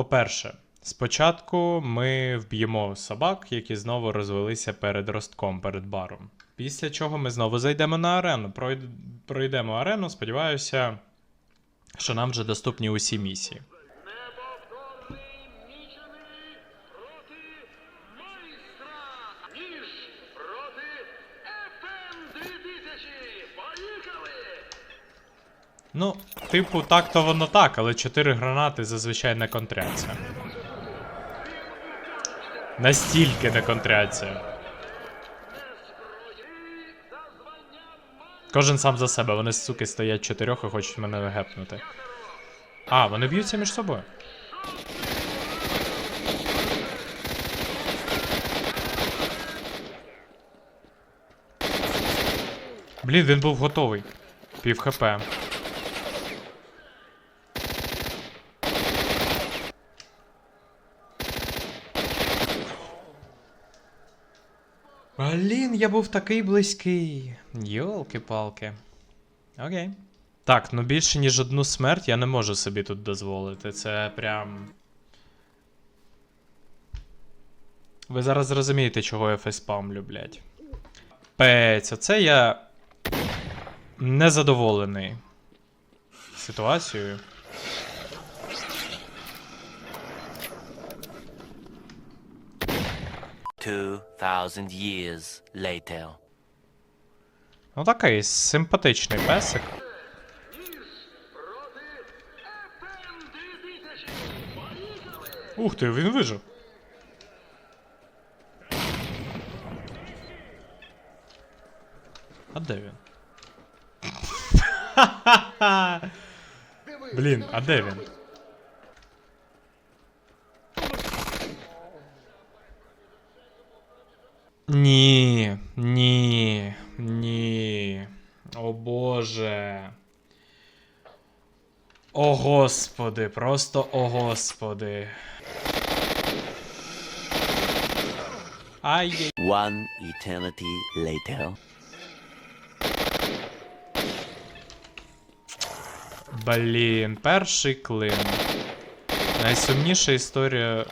По-перше, спочатку ми вб'ємо собак, які знову розвелися перед ростком, перед баром. Після чого ми знову зайдемо на арену. Пройд- Пройдемо арену, сподіваюся, що нам вже доступні усі місії. Ну, типу, так то воно так, але 4 гранати зазвичай не контряться. Настільки не контряться. Кожен сам за себе, вони суки стоять чотирьох і хочуть мене гепнути. А, вони б'ються між собою. Блін, він був готовий. Пів хп. Блін, я був такий близький. Йолки-палки. Окей. Так, ну більше ніж одну смерть я не можу собі тут дозволити. Це прям. Ви зараз зрозумієте, чого я фейспамлю, блядь. Пець, оце я незадоволений ситуацією. Two thousand years later. Ну такий симпатичний песик. Проти FM 2000. Поїхали! Ух ти, він вижив. А де він? Блін, а де він? Ні, ні, ні. О Боже. О господи, просто о господи. Ай. One eternity later. Блін, перший клин. Найсумніша історія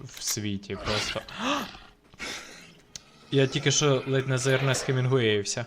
в світі просто. Я тільки що ледь не за Ернест Хемінгуєвся.